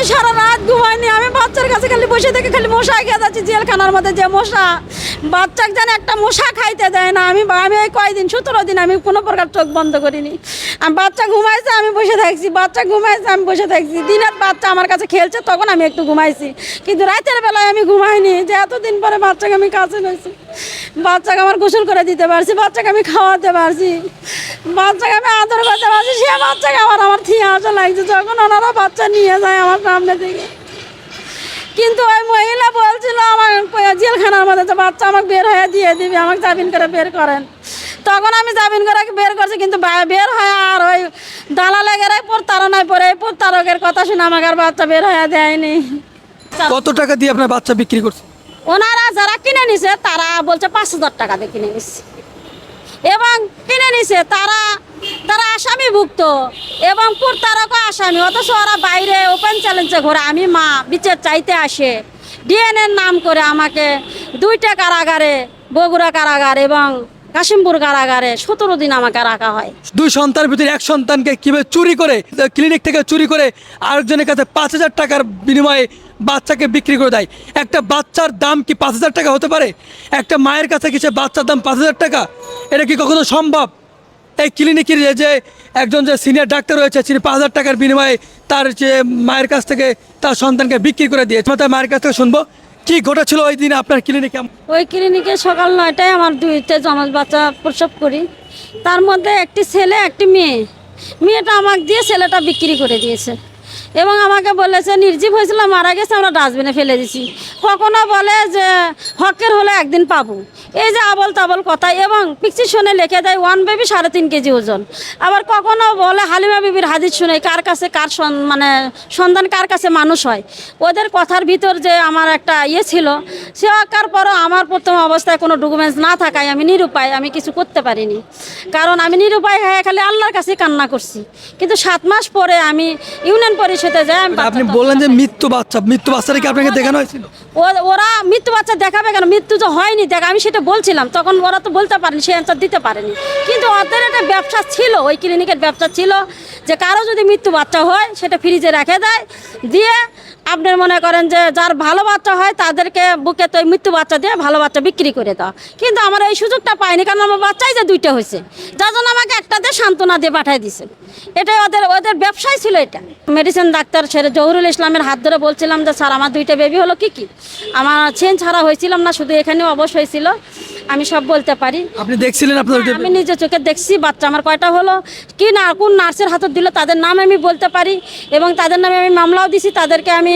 আমি সারা রাত ঘুমাইনি, আমি বাচ্চার কাছে খালি বসে থেকে খালি মশা খেয়ে যাচ্ছি জেলখানার মধ্যে, যে মশা। বাচ্চাকে যেন একটা মশা খাইতে দেয় না, আমি আমি ওই কয়দিন, সতেরো দিন আমি কোনো প্রকার চোখ বন্ধ করিনি। আমি বাচ্চা ঘুমাইছে, আমি বসে থাকছি, বাচ্চা ঘুমাইছে, আমি বসে থাকছি। দিনের বাচ্চা আমার কাছে খেলছে, তখন আমি একটু ঘুমাইছি। কিন্তু রাতের বেলায় আমি ঘুমাইনি, যে এতদিন পরে বাচ্চাকে আমি কাছে নিয়েছি। বাচ্চাকে আমার গোসল করে দিতে পারছি, বাচ্চাকে আমি খাওয়াতে পারছি। বাচ্চাকে আমি আদর করতে পারছি সে বাচ্চাকে আবার আমার থিয়ে আসা লাগছে। যখন ওনারা বাচ্চা নিয়ে যায় আমার সামনে থেকে। কিন্তু ওই মহিলা বলছিল আমার জেলখানার মধ্যে যে বাচ্চা আমাকে বের হয়ে দিয়ে দিবি আমাকে জামিন করে বের করেন। তখন আমি জামিন করে বের করছি কিন্তু বের হয় আর ওই দালালেগের প্রতারণায় পরে এই প্রতারকের কথা শুনে আমাকে আর বাচ্চা বের হয়ে দেয়নি। কত টাকা দিয়ে আপনার বাচ্চা বিক্রি করছে? ওনারা যারা কিনে নিছে তারা বলছে পাঁচ হাজার টাকা দিয়ে কিনে নিচ্ছে এবং কিনে নিছে। তারা তারা আসামিভুক্ত এবং প্রতারক আসামি। অথচ ওরা বাইরে ওপেন চ্যালেঞ্জে ঘোরে। আমি মা, বিচার চাইতে আসে। ডিএনএর নাম করে আমাকে দুইটা কারাগারে, বগুড়া কারাগার এবং কাশিমপুর কারাগারে সতেরো দিন আমাকে রাখা হয়। দুই সন্তানের ভিতরে এক সন্তানকে কীভাবে চুরি করে ক্লিনিক থেকে চুরি করে আরেকজনের কাছে পাঁচ হাজার টাকার বিনিময়ে বাচ্চাকে বিক্রি করে দেয়। একটা বাচ্চার দাম কি পাঁচ হাজার টাকা হতে পারে? একটা মায়ের কাছে কি সে বাচ্চার দাম পাঁচ হাজার টাকা? এটা কি কখনো সম্ভব? এই ক্লিনিকের যে- একজন যে সিনিয়র ডাক্তার রয়েছে, তিনি পাঁচ হাজার টাকার বিনিময়ে তার যে মায়ের কাছ থেকে তার সন্তানকে বিক্রি করে দিয়েছে। মায়ের কাছ থেকে শুনব? কি ঘটেছিল ওই দিন আপনার ক্লিনিকে ওই ক্লিনিকে সকাল নয়টায় আমার দুইটা জমাজ বাচ্চা প্রসব করি। তার মধ্যে একটি ছেলে, একটি মেয়ে। মেয়েটা আমাকে দিয়ে ছেলেটা বিক্রি করে দিয়েছে। এবং আমাকে বলেছে, নির্জীব হয়েছিল মারা গেছে, আমরা ডাস্টবিনে ফেলে দিছি। কখনো বলে যে, হকের হলে একদিন পাবো। এই যে আবল তাবল কথা, এবং পিকচিশনে লিখে দেয় ওয়ান বেবি সাড়ে তিন কেজি ওজন। আবার কখনো বলে, হালিমা বিবির হাদিস শুনে, কার কাছে কার মানে সন্তান কার কাছে মানুষ হয়? ওদের কথার ভিতর যে আমার একটা ইয়ে ছিল, সে আঁকার পরও আমার প্রথম অবস্থায় কোনো ডকুমেন্টস না থাকায় আমি নিরুপায়, আমি কিছু করতে পারিনি। কারণ আমি নিরুপায় হয়ে খালি আল্লাহর কাছে কান্না করছি। কিন্তু সাত মাস পরে আমি ইউনিয়ন পরিষদে যাই আমি আপনি বললেন যে মৃত্যু বাচ্চা মৃত্যু বাচ্চাটাকে আপনাকে দেখানো হয়েছিল? ওরা মৃত্যু বাচ্চা দেখাবে কেন? মৃত্যু তো হয়নি দেখ আমি সেটা বলছিলাম তখন ওরা তো বলতে পারেনি সে অ্যান্সার দিতে পারেনি। কিন্তু ওদের একটা ব্যবসা ছিল ওই ক্লিনিকের ব্যবসা ছিল যে কারও যদি মৃত্যু বাচ্চা হয় সেটা ফ্রিজে রেখে দেয় দিয়ে আপনার মনে করেন যে যার ভালো বাচ্চা হয় তাদেরকে বুকে তো মৃত্যু বাচ্চা দিয়ে ভালো বাচ্চা বিক্রি করে দাও। কিন্তু আমার এই সুযোগটা পাইনি, কারণ আমার বাচ্চাই যে দুইটা হয়েছে। যার জন্য আমাকে একটা দিয়ে সান্ত্বনা দিয়ে পাঠিয়ে দিছে। এটাই ওদের ওদের ব্যবসায় ছিল এটা। মেডিসিন ডাক্তার ছেড়ে জহুরুল ইসলামের হাত ধরে বলছিলাম যে, স্যার, আমার দুইটা বেবি হলো কি কি? আমার চেন ছাড়া হয়েছিলাম না, শুধু এখানেও অবশ্য হয়েছিল। আমি সব বলতে পারি। আপনি দেখছিলেন আপনার আমি নিজে চোখে দেখছি বাচ্চা আমার কয়টা হলো? কি না কোন নার্সের হাতে দিল তাদের নাম আমি বলতে পারি। এবং তাদের নামে আমি মামলাও দিছি তাদেরকে আমি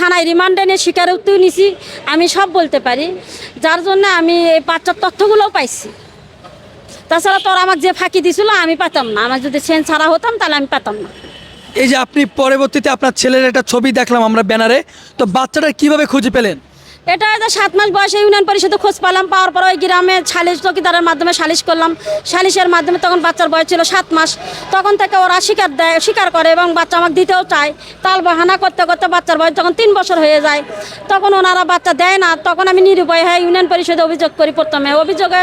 থানায় রিমান্ডে নিয়ে স্বীকারোক্তিও নিছি। আমি সব বলতে পারি। যার জন্য আমি এই বাচ্চার তথ্যগুলোও পাইছি। তাছাড়া তোর আমাকে যে ফাঁকি দিছিল আমি পেতাম না। আমার যদি চেন ছাড়া হতাম তাহলে আমি পেতাম না। এই যে আপনি পরবর্তীতে আপনার ছেলের একটা ছবি দেখলাম আমরা ব্যানারে। তো বাচ্চাটা কীভাবে খুঁজে পেলেন? এটা হয়তো সাত মাস বয়সে ইউনিয়ন পরিষদে খোঁজ পেলাম, পাওয়ার পর ওই গ্রামে সালিশ চকিদারের মাধ্যমে সালিশ করলাম। সালিশের মাধ্যমে তখন বাচ্চার বয়স ছিল সাত মাস। তখন থেকে ওরা স্বীকার দেয় স্বীকার করে এবং বাচ্চা আমাকে দিতেও চায়। তাল বাহানা করতে করতে বাচ্চার বয়স যখন তিন বছর হয়ে যায়, তখন ওনারা বাচ্চা দেয় না। তখন আমি নিরুপায় হয়ে ইউনিয়ন পরিষদে অভিযোগ করি প্রথমে। অভিযোগে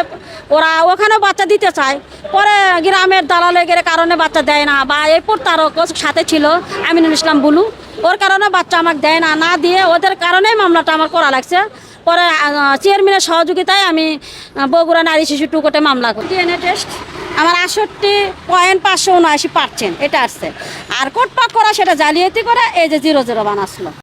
ওরা ওখানেও বাচ্চা দিতে চায়। পরে গ্রামের দালালের কারণে বাচ্চা দেয় না বা এরপর তারও সাথে ছিল, আমিনুল ইসলাম বুলু। ওর কারণে বাচ্চা আমাকে দেয় না না দিয়ে ওদের কারণেই মামলাটা আমার করা লাগছে। পরে চেয়ারম্যানের সহযোগিতায় আমি বগুড়া নারী শিশু টুকোটে মামলা করি। ডিএনএ টেস্ট আমার আটষট্টি পয়েন্ট পাঁচশো উনআশি পার্সেন্ট এটা আসছে। আর কোটপাক করা সেটা জালিয়াতি করা, এই যে জিরো জিরো বানাসলো